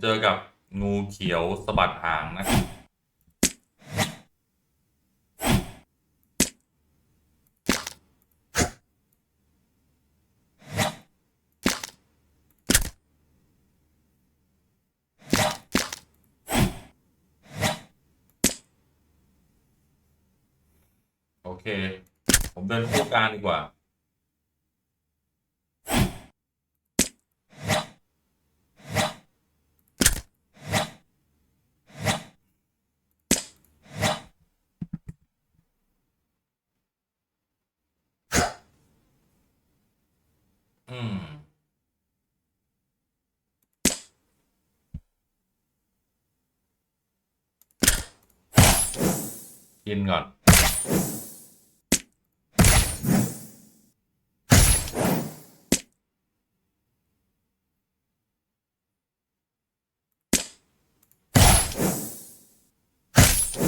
เจอกับงูเขียวสะบัดหางนะโอเค ผมเดินคู่กางดีกว่า อืม กินก่อน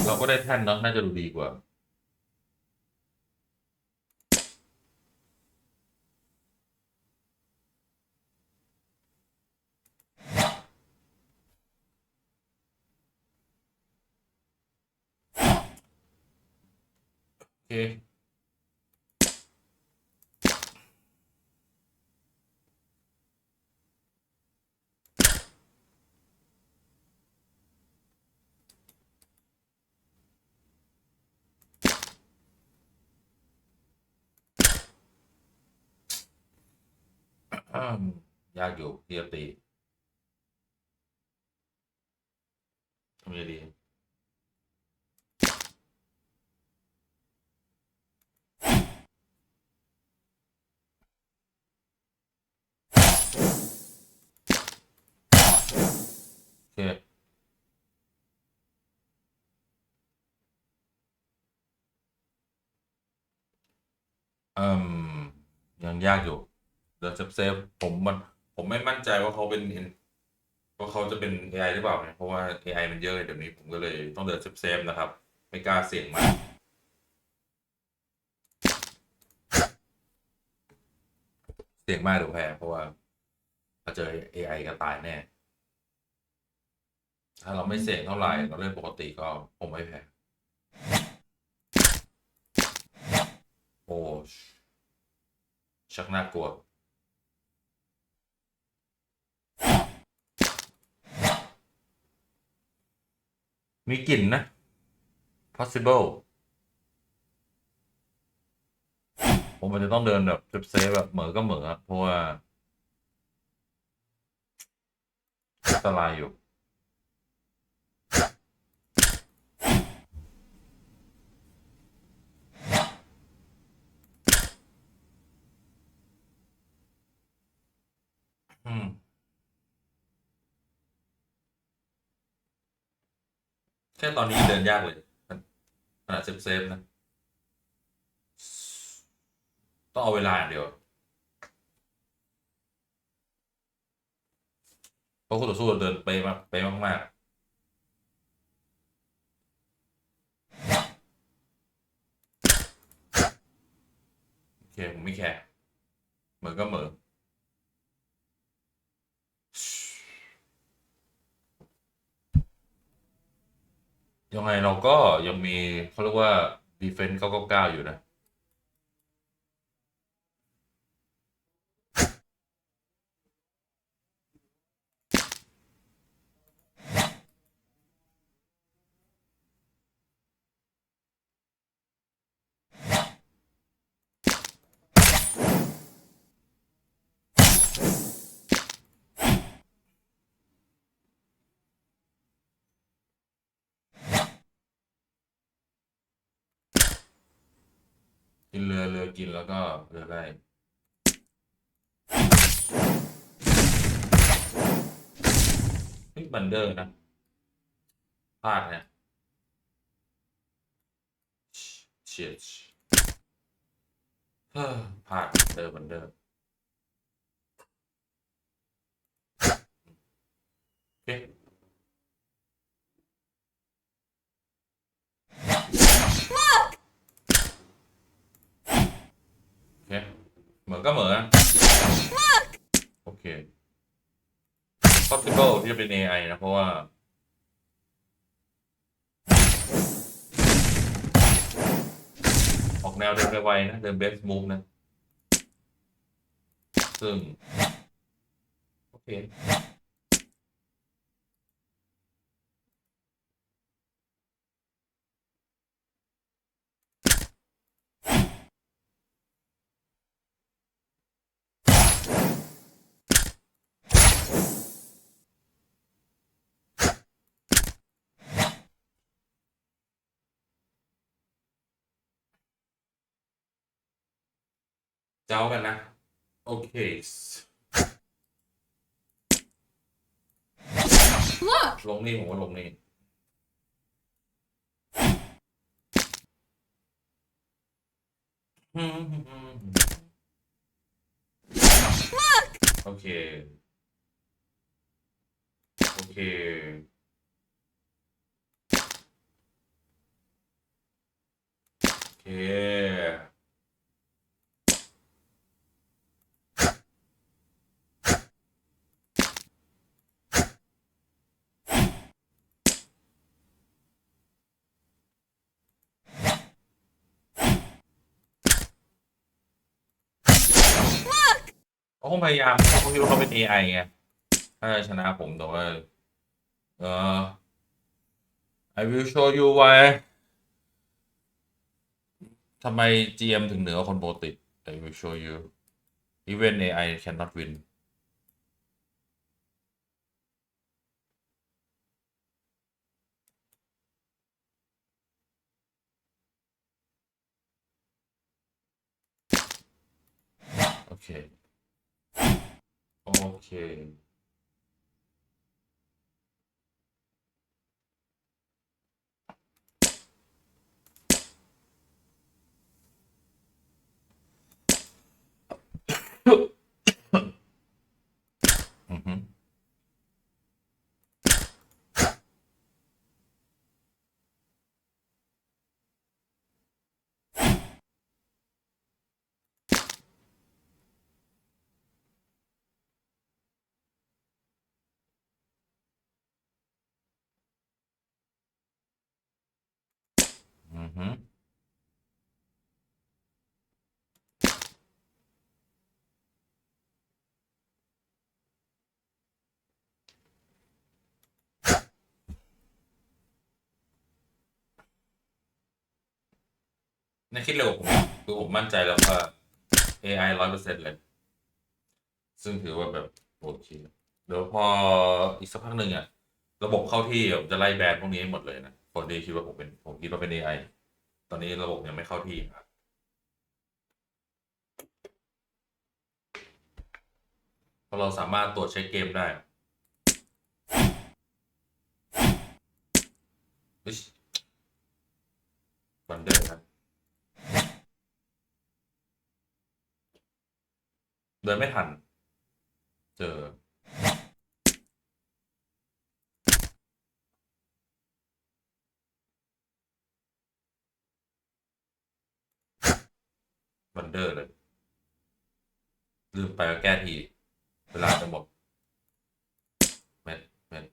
เราก็ได้แท่นเนาะน่าจะดูดีกว่า โอเค อืม ยากอยู่เที่จะตีทำยังไงดี อืมยังยากอยู่เดี๋ยวเซฟเซฟผมมันผมไม่มั่นใจว่าเขาเป็นว่าเขาจะเป็น AI หรือเปล่าเนี่ยเพราะว่า AI มันเยอะเดี๋ยวนี้ผมก็เลยต้องเดินเซฟเซฟนะครับ ไม่กล้าเสี่ยงมากเสี่ยงมากเดี๋ยวแพ้เพราะว่าถ้าเจอ AI ก็ตายแน่ ถ้าเราไม่เสี่ยงเท่าไหร่เราเล่นปกติก็ผมไม่แพ้ โอ้ชักน่ากลัวมีกลิ่นนะ possible ผมอาจจะต้องเดินแบบเซฟแบบเหมือก็เหมือเพราะว่าอันตรายอยู่ อืม แค่ตอนนี้เดินยากเลยขนาดเซฟเซฟๆนะ ต้องเอาเวลาอย่างเดียวเพราะคู่ต่อสู้เดินไปมากไปมากๆโอเคผมไม่แคร์เหมือนก็เหมือน ยังไงเราก็ยังมีเขาเรียกว่า defense 999 อยู่นะ กินเรือเรือกินแล้วก็เรือไล่เฮ้ยบันเดอร์นะพลาดเนี่ยเชียชพลาดเดอบันเดอร์โอเค เค เหมือนก็เหมือน โอเค possible ที่จะเป็น AI นะ เพราะว่า ออกแนวเดินไวๆนะ เดิน best move นะ ซึ่ง โอเค เจ้ากันนะ โอเค Look! ลงนี่ผมว่าลงนี่ โอเค โอเค โอเค เขาคงพยายามเขาคิดว่าเขาเป็น AI ไงถ้าจะชนะผมแต่ว่าเออ I will show you why ทำไม GM ถึงเหนือคนปกติ I will show you even AI cannot win โอเค โในคิดเร็วผมคือผมมั่นใจแล้วว่า AI ร้อยเปอร์เซ็นต์เลย ซึ่งถือว่าแบบโอเคเดี๋ยวพออีกสักพักหนึ่งอะระบบเข้าที่ผมจะไล่แบนพวกนี้ให้หมดเลยนะคนที่คิดว่าผมเป็นผมคิดว่าเป็น AI ตอนนี้ระบบยังไม่เข้าที่ครับเพราะเราสามารถตรวจเช็คเกมได้บันเดอร์ครับเดินไม่ทัน เจอ นเดอร์เลย ลืมไปว่าแก้ที เวลาจะหมดเม็ดเม็ด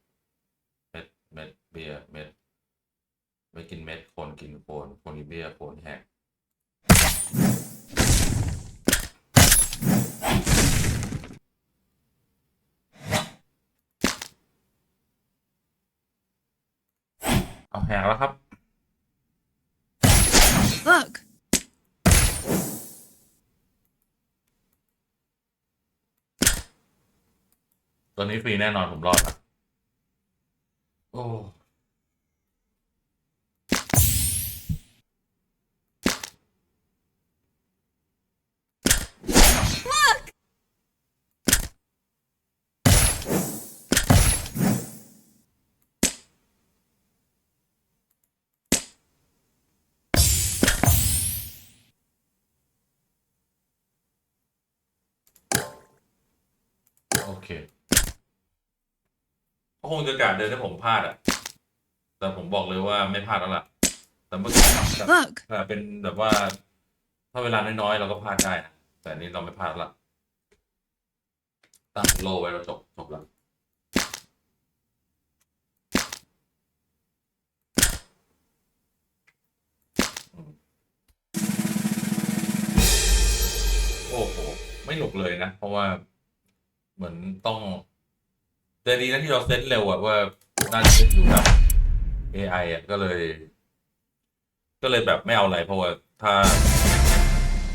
เม็ดเม็ดเบียร์เม็ดไม่กินเม็ดคนกินโคนคนกินเบียร์โคนแห้งเอาแหงแล้วครับ Look! ตอนนี้ฟรีแน่นอนผมรอดนะโอ้ โอเค ก็คงจะกาดเดินให้ผมพลาดอะ แต่ผมบอกเลยว่าไม่พลาดแล้วล่ะ แต่เมื่อกี้แบบแต่เป็นแบบว่า ถ้าเวลาน้อยๆเราก็พลาดได้นะ แต่นี้เราไม่พลาดละตั้งโลไว้เราจบจบแล้ว โอ้โห ไม่หลบเลยนะ เพราะว่าเหมือนต้อง แต่ดีนะที่เราเซตเร็วอะว่าน่าจะเป็นอยู่กับ AI อะก็เลย ก็เลยแบบไม่เอาอะไรเพราะว่าถ้า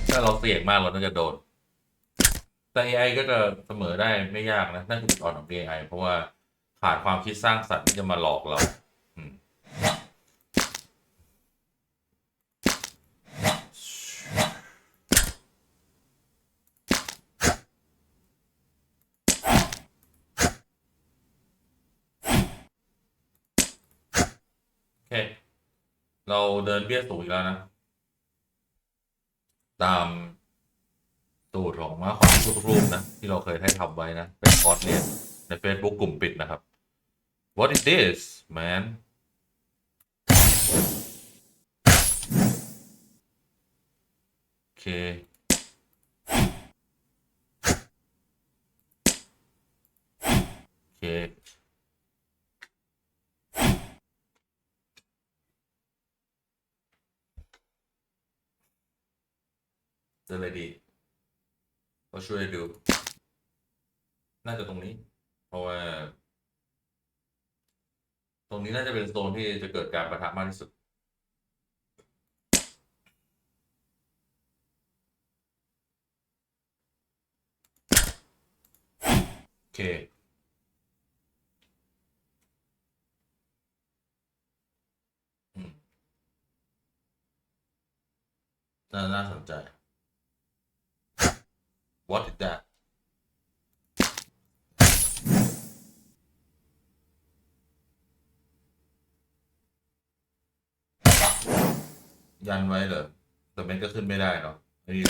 ถ้าเราเสี่ยงมากเราน่าจะโดน แต่ AI ก็จะเสมอได้ไม่ยากนะนั่นคือจุดอ่อนของ AI เพราะว่าขาดความคิดสร้างสรรค์ที่จะมาหลอกเรา อืม โอเค เราเดินเบี้ยสูงอีกแล้วนะ ตามสูตรของมาความทุกรูปนะ ที่เราเคยให้ทำไว้นะ เป็นคอร์สเรียนใน Facebook กลุ่มปิดนะครับ What is this man โอเคโอเค เจออะไรดีก็ช่วยดู น่าจะตรงนี้ เพราะว่า ตรงนี้น่าจะเป็นโซนที่จะเกิดการประทะมากที่สุดโอเคน่าสนใจ What is that ยันไว้เหรอแต่เม็ดก็ขึ้นไม่ได้เนาะนี่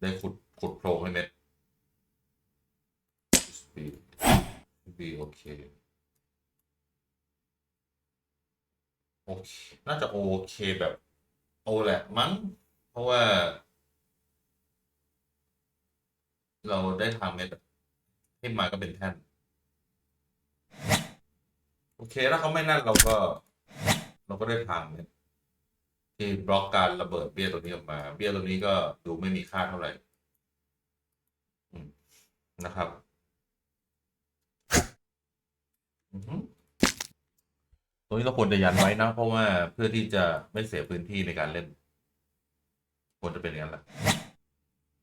ได้ขุดขุดโพรงให้เม็ด B B โอเคโอเค น่าจะโอเคแบบ โอแหละมั้ง เพราะว่า เราได้ทางเม็ดอะที่มาก็เป็นแท่น โอเคถ้าเขาไม่นั่นเราก็ เราก็ได้ทางเม็ดที่บล็อกการระเบิดเบี้ยตัวนี้ออกมา เบี้ยตัวนี้ก็ดูไม่มีค่าเท่าไหร่นะครับตรงนี้เราควรจะยันไว้นะ เพราะว่าเพื่อที่จะไม่เสียพื้นที่ในการเล่น ควรจะเป็นอย่างนั้นแหละ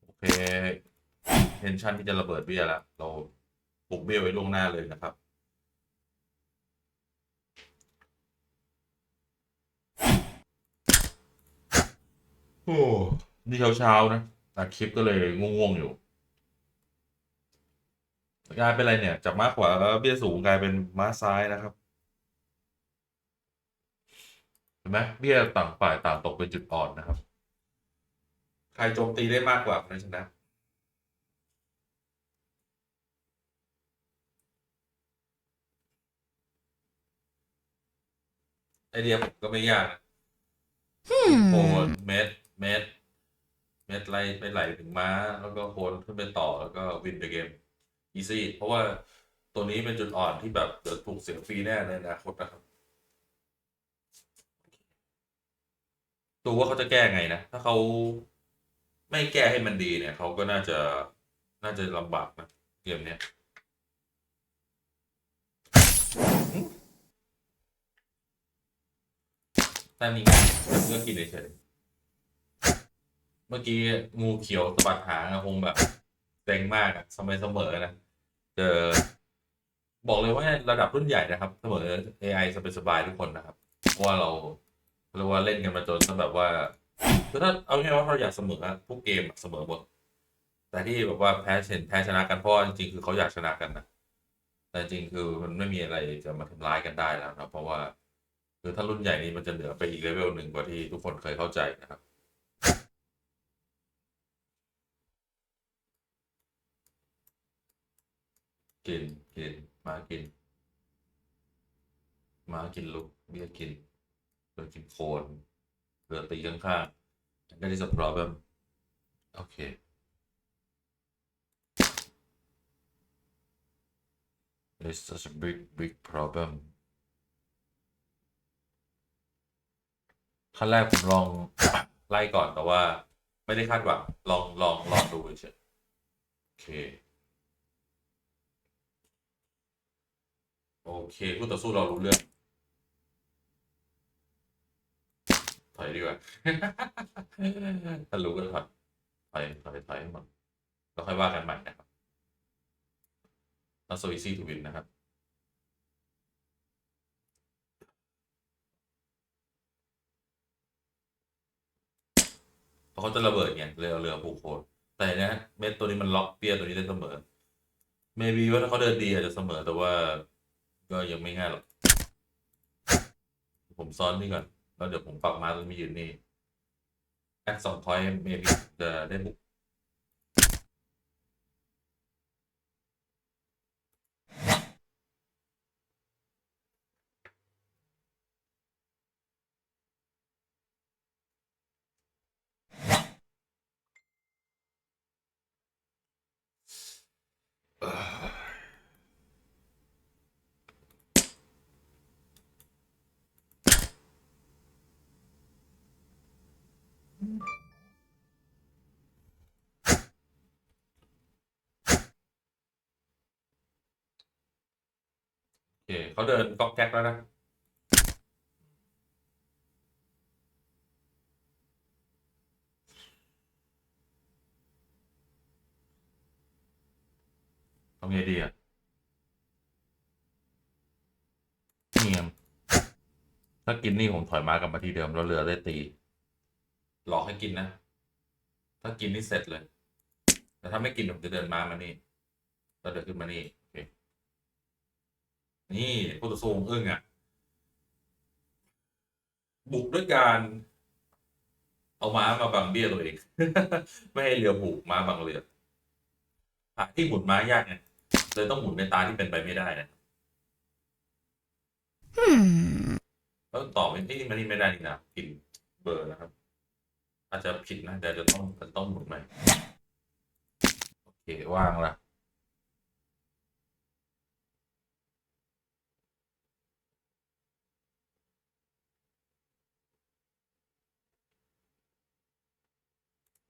โอเค เทนชันที่จะระเบิดเบี้ยแล้วเราปลุกเบี้ยไว้ล่วงหน้าเลยนะครับ โอ้นี่เช้าๆนะตัดคลิปก็เลยง่วงๆอยู่กลายเป็นอะไรเนี่ย จากม้าขวาเบี้ยสูงกลายเป็นม้าซ้ายนะครับเห็นไหมเบี้ยต่างฝ่ายต่างตกเป็นจุดอ่อนนะครับ ใครโจมตีได้มากกว่าคนนั้นชนะ ไอเดียผมก็ไม่ยากนะโคนเม็ดเม็ดเม็ดไล่ไปไหลถึงม้า แล้วก็โคนขึ้นไปต่อแล้วก็วินไปเกมอีซี่เพราะว่าตัวนี้เป็นจุดอ่อนที่แบบเดี๋ยวถูกเสียฟรีแน่ในอนาคตนะครับดูว่าเขาจะแก้ไงนะ ถ้าเขาไม่แก้ให้มันดีเนี่ย เขาก็น่าจะน่าจะลำบากนะเกมเนี้ย ต่นี่ไงเพื่อกินเฉยเมื่อกี้งูเขียวสะบัดหางอะคงแบบเต็งมากอะสมัยเสมอนะเจอบอกเลยว่าระดับรุ่นใหญ่นะครับ เสมอ AI สบายๆทุกคนนะครับเพราะว่าเราเรียกว่าเล่นกันมาจนแบบว่าคือถ้าเอาง่ายว่าเราอยากเสมอทุกเกมเสมอหมดแต่ที่แบบว่าแพ้เห็นแพ้ชนะกันเพราะว่าจริงๆคือเขาอยากชนะกันนะแต่จริงๆคือมันไม่มีอะไรจะมาทำร้ายกันได้แล้วนะเพราะว่า คือถ้ารุ่นใหญ่นี้มันจะเหนือไปอีกเลเวลหนึ่งกว่าที่ทุกคนเคยเข้าใจนะครับ กินกินมากินมากินลุกเบี้ยกินเรือกินโคนเรือตีข้างๆ that is a problem โอเค it's such a big big problem ขั้นแรกผมลองไล่ก่อนแต่ว่า ไม่ได้คาดหวังลองลองลองดูเฉยโอเค โอเคคู่ต่อสู้เรารู้เรื่องถอยดีกว่าถ้ารู้ก็ถอยถอยถอยถอยให้หมดแล้วค่อยว่ากันใหม่นะครับแล้วโซอิซี่ทูวินนะครับ ราะเขาจะระเบิดไงเลยเอาเรือผูกโคนแต่เนะเม็ดตัวนี้มันล็อกเปียตัวนี้ได้เสมอเมบีว่าถ้าเขาเดินดีอาจจะเสมอแต่ว่า ก็ยังไม่ง่ายหรอก ผมซ้อนนี่ก่อน แล้วเดี๋ยวผมปรับมาตรงมีอยู่นี่แอคสองพอยต์เมบีจะได้บุก โอเคเขาเดินก๊อกแก๊กแล้วนะ ไงดีอะเงียมถ้ากินนี่ผมถอยม้ากลับมาที่เดิมแล้วเรือได้ตี หลอกให้กินนะ ถ้ากินนี่เสร็จเลย แต่ถ้าไม่กินผมจะเดินมามานี่แล้วเดินขึ้นมานี่โอเคนี่ผู้ต่อสู้ของอึ้งอะ บุกด้วยการเอาม้ามาบังเบี้ยตัวเอง ไม่ให้เรือบุกม้าบังเรือหาที่หมุนม้ายากไง เลยต้องหมุนในตาที่เป็นไปไม่ได้นะ Hmm. แล้วต่อไปที่มันนี่ไม่ได้นี่นะผิดเบอร์นะครับ อาจจะผิดนะเดี๋ยวจะต้องจะต้องหมุนใหม่โอเคว่างละ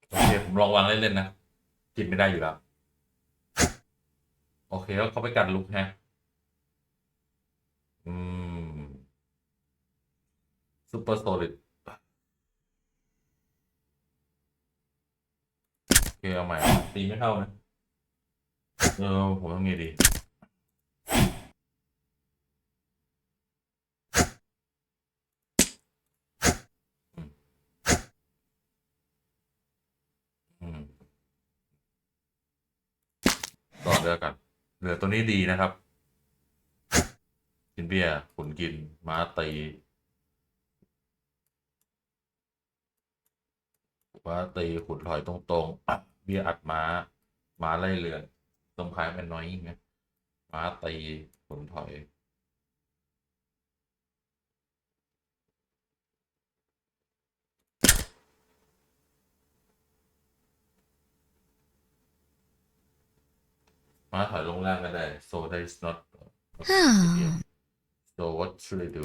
โอเคผมลองวางเล่นๆนะผิดไม่ได้อยู่แล้ว โอเคแล้วเขาไปกันลุกฮะ อืมซูเปอร์โซลิดโอเคเอาใหม่ตีไม่เข้านะ เออ ผมต้องไงดีต่อเรือกัน เหลือตัวนี้ดีนะครับ กินเบียร์ขุนกิน ม้าตีว่าตีขุนถอยตรงๆ เบียร์อัดม้า ม้าไล่เรือตรงคล้ายเป็นน้อยไงม้าตีขุนถอย ม้าถอยลงล่างก็ได้ so that is not Hmm. so what should I do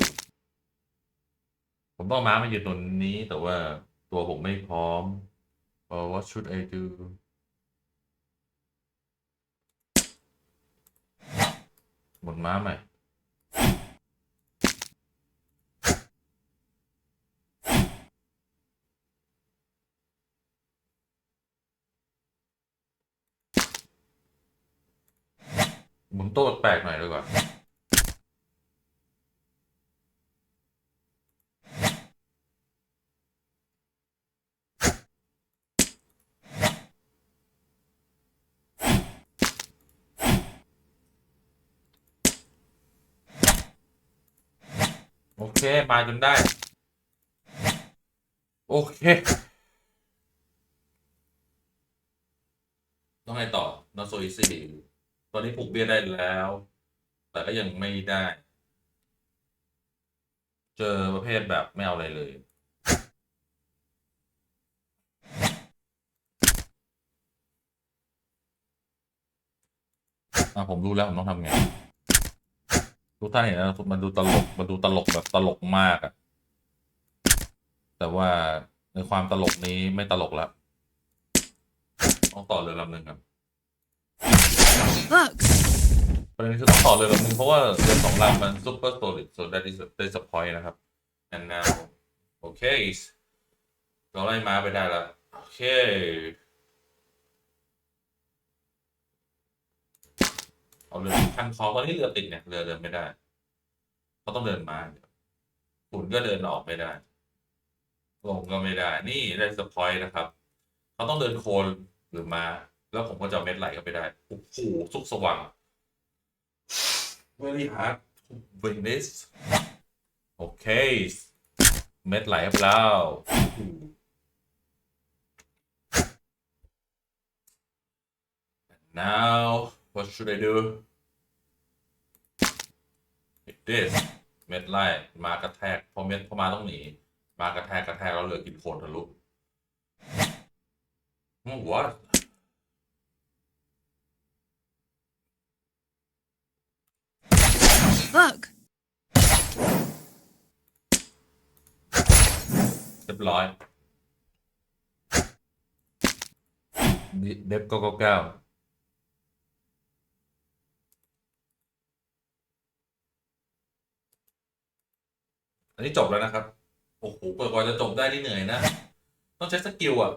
ผมต้องม้ามายืนตรงนี้แต่ว่าตัวผมไม่พร้อม uh, what should I do หมุนม้าใหม่ หมุนโต๊ะแปลกหน่อยดีกว่าโอเค มาจนได้ โอเค ต้องไงต่อนอโซอิซี่ ตอนนี้ผูกเบี้ยได้แล้ว แต่ก็ยังไม่ได้ เจอประเภทแบบไม่เอาอะไรเลย อะผมรู้แล้วผมต้องทำไง ทุกท่านเห็นนะมันดูตลก มันดูตลกแบบตลกมากอะแต่ว่าในความตลกนี้ไม่ตลกแล้ว ต้องต่อเรือลำหนึ่งครับ ประเด็นคือต้องต่อเลยลำนึงเพราะว่าเรือสองลำมัน super solid so that is that is a point นะครับ and now โอเคเราไล่ม้าไปได้แล้วโอเคเอาเรือคันคอตอนนี้เรือติดเนี่ยเรือเดินไม่ได้เขาต้องเดินมาฝุ่นก็เดินออกไม่ได้ลงก็ไม่ได้ นี่ได้สปอยนะครับเขาต้องเดินโคลนหรือมา แล้วผมก็จะเม็ดไหลเข้าไปได้โอ้โหสุกสว่าง very hard to win this โอเคเม็ดไหลเข้าไปแล้ว now what should I do like this เม็ดไล่มากระแทกพอเม็ดพอมาต้องหนีมากระแทกกระแทกแล้วเหลือกินโคนทะลุอืม what Look. เรียบร้อยเด็บก้าเก้าเก้าอันนี้จบแล้วนะครับ โอ้โหกว่าจะจบได้นี่เหนื่อยนะ ต้องใช้สกิลอะ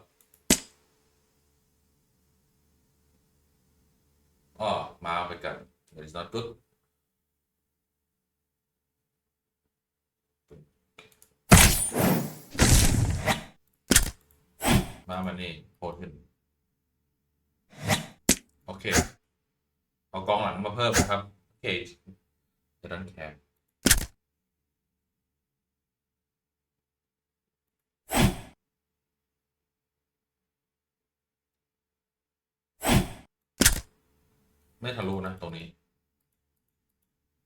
อ๋อมาเอาไปกัน that is not good มามันนี่โพสขึ้น โอเค เอากองหลังมาเพิ่มนะครับ โอเคจะดันแคร์ไม่ทะลุนะ ตรงนี้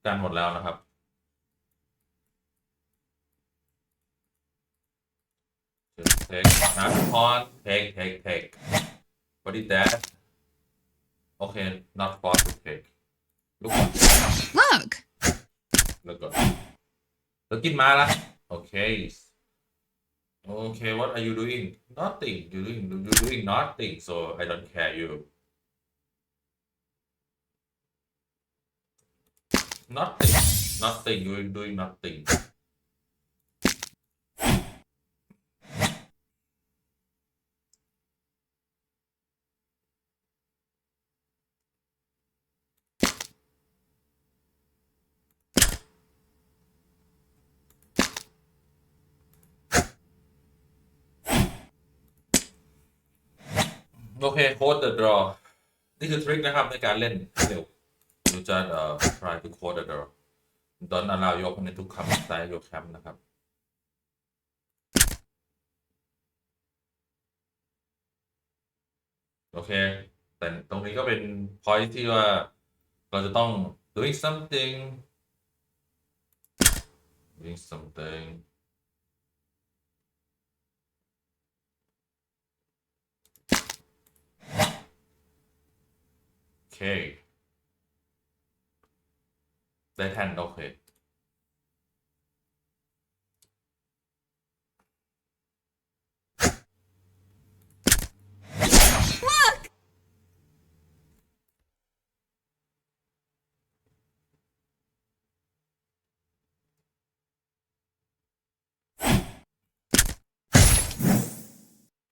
การหมดแล้วนะครับ take not upon take take take what is that okay not for to take ลูกก่อน Look. แล้วก่อนแล้วกินมาละโอเค okay what are you doing nothing you doing you doing nothing so I don't care you nothing nothing you doing nothing โอเคโค้ด the draw นี่คือทริคนะครับในการเล่นเร็ว you just uh try to code the draw don't allow your opponent to come inside your camp นะครับโอเค แต่ตรงนี้ก็เป็น point ที่ว่าเราจะต้อง doing something doing something โอเค ได้แท่นโอเค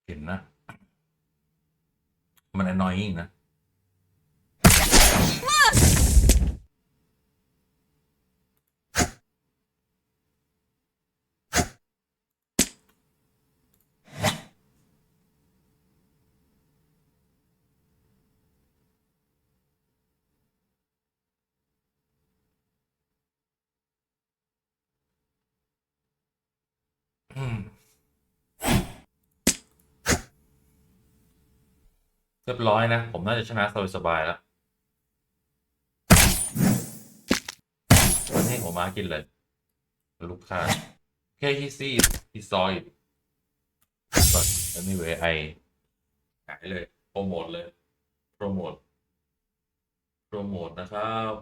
เห็นนะ มัน annoying นะ เรียบร้อยนะ ผมน่าจะชนะสบายๆแล้ววันนี้ผมมากินเลย ลูกค้าแค่ he see it he saw it but anyway I หายเลย โปรโมทเลย โปรโมท โปรโมทนะครับ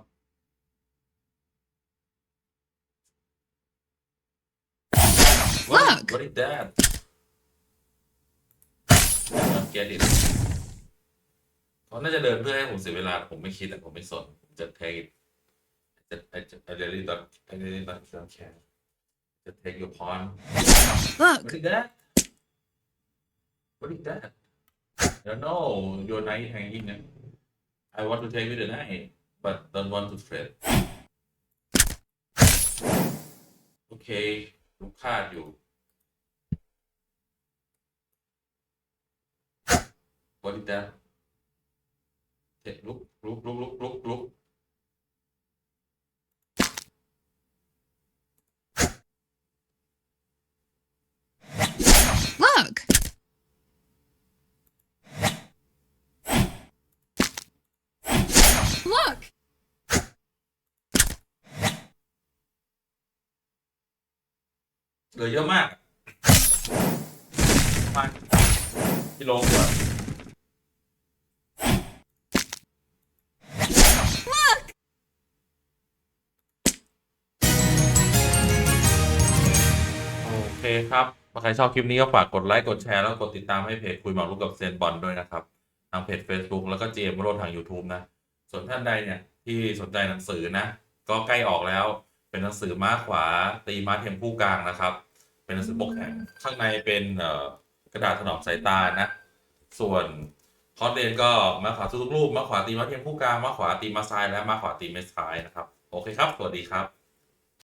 What, Look. what is that? I don't get it. เขาน่าจะเดินเพื่อให้ผมเสียเวลา ผมไม่คิดแต่ผมไม่สนผมจะ take it จะ I just- I really don't I really don't don't care จะ take your pawn Look. What is that What is that I don't know your knight hanging there. I want to take with the knight but don't want to trade โอเคลูกคาดอยู่ What is that เจ็ดลุกลุกลุกลุกลุกลุก Look. Look. เหลือเยอะมากประมาณกิโลกว่า คครับถ้าใครชอบคลิปนี้ก็ฝากกดไลค์ กดแชร์ แล้วกดติดตามให้เพจคุยหมากรุกกับเซยนบอลด้วยนะครับ ทางเพจ Facebook แล้วก็ GM โรดทาง YouTube นะ ส่วนท่านใดเนี่ยที่สนใจหนังสือนะ ก็ใกล้ออกแล้ว เป็นหนังสือม้าขวา ตีม้าเทียมคู่กลางนะครับ เป็นหนังสือปกแข็ง ข้างในเป็นเอ่อกระดาษถนอมสายตานะ ส่วนคอร์สเรนก็ม้าขวาทุกๆรูปม้าขวาตีม้าเทียมคู่กลางม้าขวาตีม้าซ้ายและม้าขวาตีเมสซ้ายนะครับ โอเคครับ สวัสดีครับ